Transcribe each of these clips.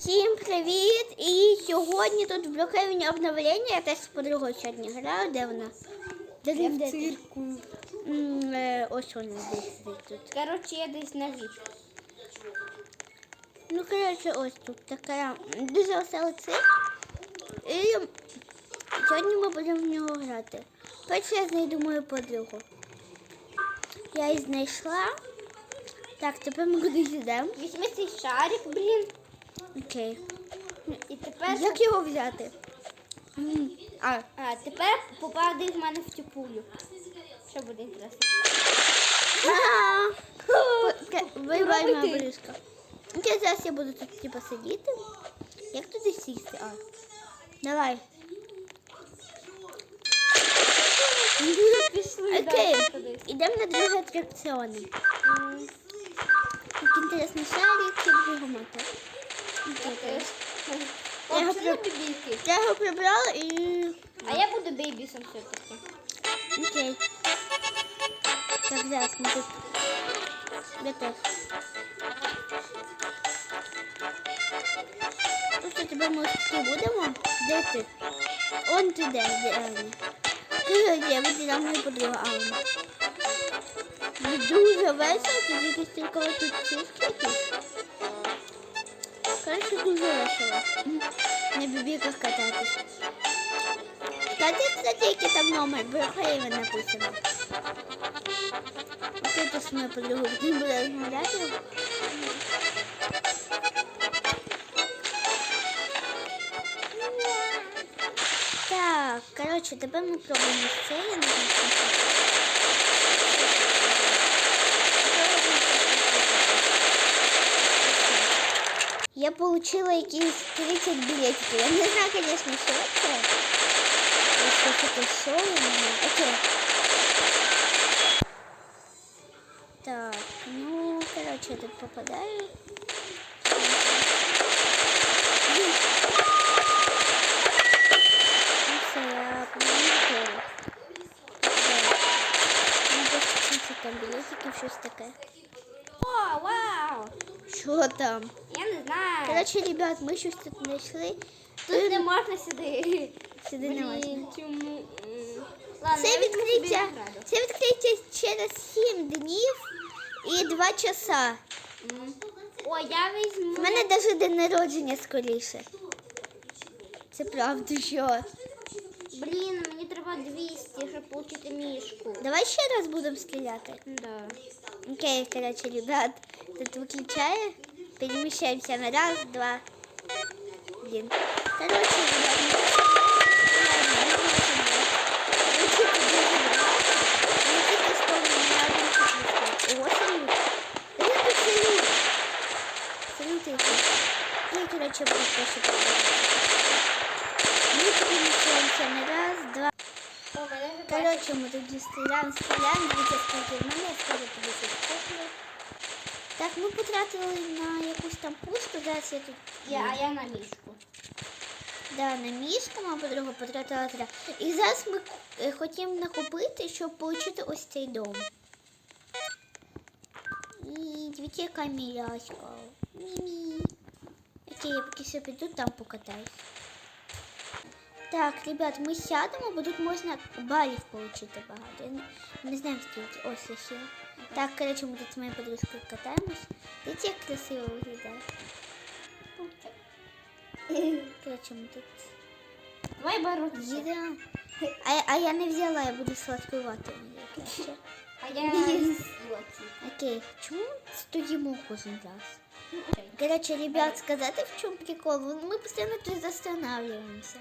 Всім привіт! І сьогодні тут в Брюхевені обновлення. Я теж з подругою сьогодні граю. Де вона? Де Я в цирку. М, е, Ось вона десь сидить тут. Коротше, я десь на віч. Ну, коротше, ось тут така дуже веселий цирк. І сьогодні ми будемо в нього грати. Перше я знайду мою подругу. Я її знайшла. Так, тепер ми кудись йдемо. Візьми цей шарик, блін. Окей. І тепер, Як його взяти? А, а, тепер попади в мене в цю пулю. Що буде інтересно? Вибай ти. бризка. Окей, зараз я буду тут типа сидіти. Як туди сісти? А. Давай. Окей. Ідемо на другий атракціон. Як інтересний шарик чи бігомота. Я його при- ну. Я його прибрала і. А я буду бейбісом все-таки. Окей. Так, зараз ми тут. Я теж. Ну що, тебе ми тут будемо? Де ти? Он ти де, де Аня? Ти де, виділа мою подругу Аня. Ну, Дуже весело, тоді якісь тільки тут якісь. Коротше, дуже весело. На бібіках кататись. Кстати, кстати, який там номер, Брахаєва написано. Ти тут з моєю подругою не буде розмовляти. Так, коротше, тепер ми пробуємо це, я не знаю. Я получила якісь 30 билетиків. Я не знаю, конечно, що це. Якщо це таке шоу, не знаю. Окей. Так, ну, короче, я тут попадаю. Блин. Ну все, я по-моєму готова. Так. Ну, просто 30 там билетиків, щось таке. О, вау! Що там? Я не знаю. Короче, ребят, ми щось тут знайшли. Тут не можна сюди. Сюди не можна. Чому? Ладно, Це я візьму собі відкриття. награду. Це відкриття через 7 днів і 2 часа. О, я візьму. У мене навіть день народження скоріше. Це правда, що? Блін, мені треба 200, щоб отримати мішку. Давай ще раз будемо стріляти. Да. Окей, короче, ребят, тут выключаю. Перемещаемся на раз, два. Блин. Короче, ребят, мы Ладно, мы будем играть. Короче, это дуже важно. Мы тільки що на один чуть О, салют. Это тут салют. Салют який. Ну, короче, буду просто показывать. Мы перемещаемся на раз, два. О, мене вже Короче, мы тут стріляємо, стріляємо, дивіться, скільки в мене, я Так, ми потратили на якусь там пустку, зараз я тут. Я, а я на мішку. Да, на мішку моя подруга потратила три. І зараз ми е, хотімо накупити, щоб отримати ось цей дом. І дивіться, яка міляська. Мі-мі. Окей, я поки що піду там покатаюсь. Так, ребят, ми сядемо, бо тут можна балів отримати багато. Я не, не знаю, скільки. Ось я ще. Так, коротше, ми тут з моєю подружкою катаємось. Дивіться, як красиво виглядає. Коротше, ми тут Давай боротися. їдемо. А, я- а я не взяла, я буду мені краще. А я. Окей, чому стоїмо кожен раз? Короче, ребят, сказати в чому прикол? Ми постійно тут останавливаемся.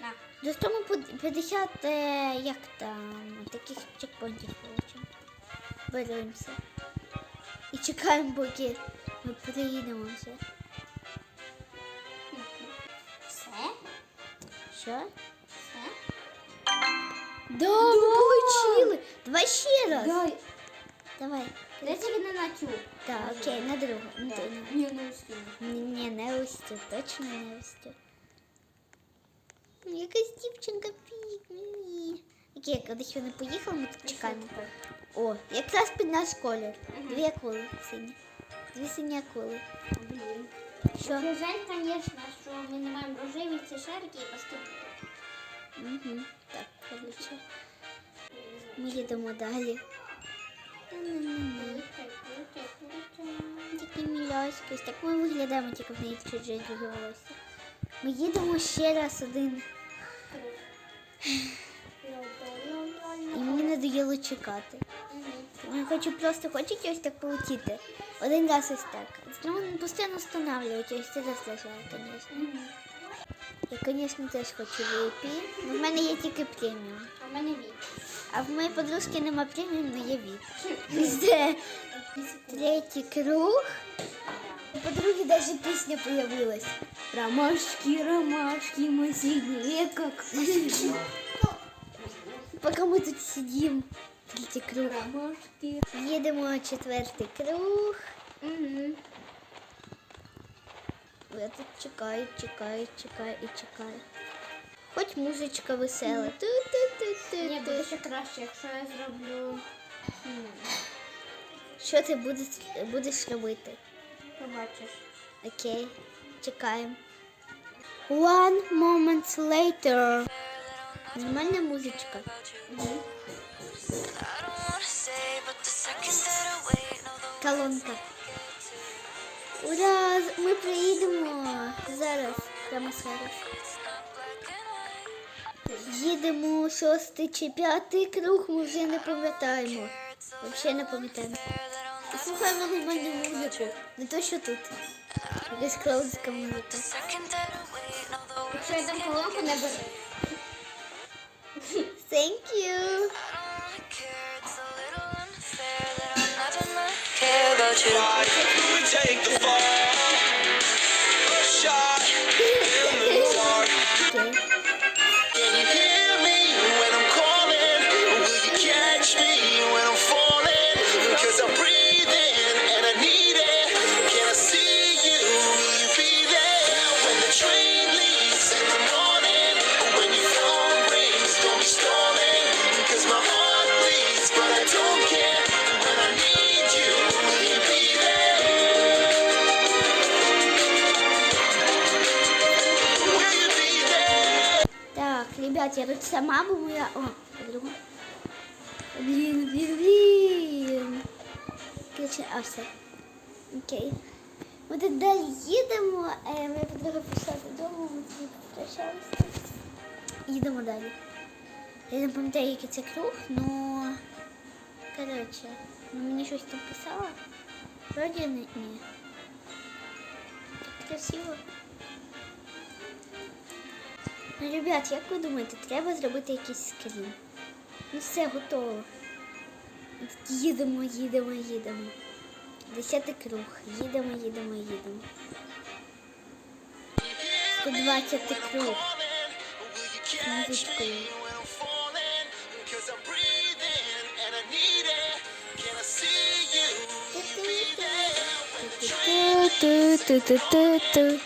На. До того ми 50, е, як там, таких чекпоінтів получимо. Беремося. І чекаємо, поки ми приїдемо. Все? Що? Все? Да, ми получили! Давай ще раз. Дай. Давай. Тільки не на цю. Так, окей, на другу. Ну, ти Ні, не успію. Ні, ні, не устю, точно не устю. Ну, Якась дівчинка. Окей, кудись вони поїхали, ми тут чекаємо. О, якраз під наш колір. Дві акули сині. Дві сині акули. Блін. Що? Жаль, звісно, що ми не маємо рожеві цишерки і баскетбол. Угу. Так, коротше. Ми їдемо далі. Такі мільяські. Ось Так ми виглядаємо тільки в неї чужі друге волосся. Ми їдемо ще раз один. І мені надоїло чекати. Я хочу просто хочете ось так полетіти. Один раз ось так. Ну, постійно встановлюють, ось це розважає, звісно. Я, звісно, теж хочу VIP. но в мене є тільки преміум. А в мене вік. А в моєї подружки нема преміум, але є VIP. Це третій круг. У подруги даже пісня появилась. Ромашки, ромашки, мы сидим как... Пока ми тут сидим. Третій круг. Їдемо четвертий круг. Угу. Я тут чекаю, чекаю, чекаю і чекаю. Хоч музичка весела. Ту-ту-ту-ту-ту. Ні, буде ще краще, якщо я зроблю. Що ти будеш, будеш робити? Побачиш. Окей, чекаємо. One moment later. Нормальна музичка. Колонка. Ура! Ми приїдемо зараз. Прямо зараз. Їдемо шостий чи п'ятий круг, ми вже не пам'ятаємо. Взагалі не пам'ятаємо. Слухаємо нормальну музику. Не то, що тут. Якась клаудська музика. Якщо я дам колонку, не бери. Thank you. About you. Ребят, я тут сама, моя... О, подруга. Блін, блін, блін. Короче, а все. Окей. Ми тут далі їдемо. Моя подруга пішла додому, ми тоді попрощалися. Їдемо далі. Я не пам'ятаю, який це круг, но... Короче, ну, мені щось там писала. Вроді не. Так красиво. Ну, ребят, як ви думаєте, треба зробити якийсь скрін? Ну все, готово. Їдемо, їдемо, їдемо. Десятий круг. Їдемо, їдемо, їдемо. 120 круг. Музичкою. Ту-ту-ту-ту-ту-ту.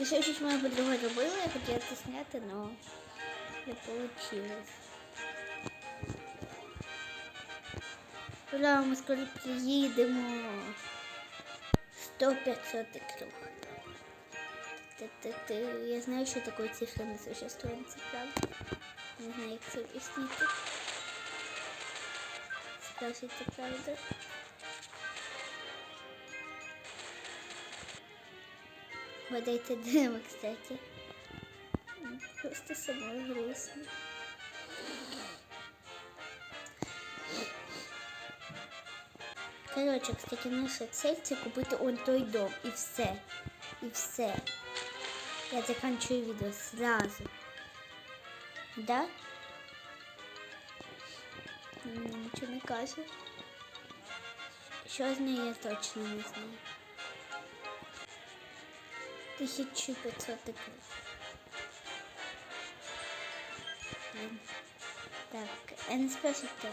Тільки що щось моя подруга робила, я хотіла це зняти, але не вийшло. Ура, ми скоро приїдемо. 100-500 круг. Я знаю, що такої цифри не существує, правда. Не знаю, як це об'яснити. Скажіть, правда. Угадайте, де ми, кстати. Просто самой грустно. Короче, кстати, наша цель це купити он той дом. І все. І все. Я заканчиваю відео сразу. Да? М, Нічого не каже. Що з я точно не знаю. 1500 ікр. Так, я не спрашивайте,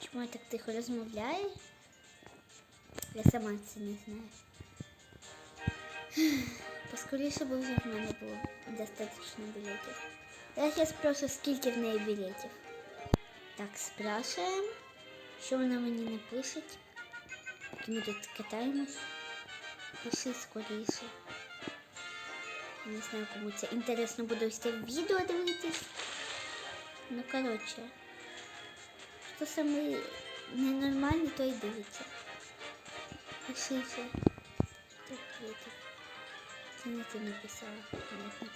чому я так тихо розмовляю? Я сама це не знаю. Поскоріше бо вже в мене було достатньо білетів. Я зараз спрошу, скільки в неї білетів. Так, спрашуємо, що вона мені не пише. Поки ми тут катаємось. Пиши скоріше. Не знаю, кому це інтересно буде ось це відео дивитись. Ну, коротше. Хто саме ненормальний, то й дивиться. Пишите. Тут ответив. Це не ти написала, понятно.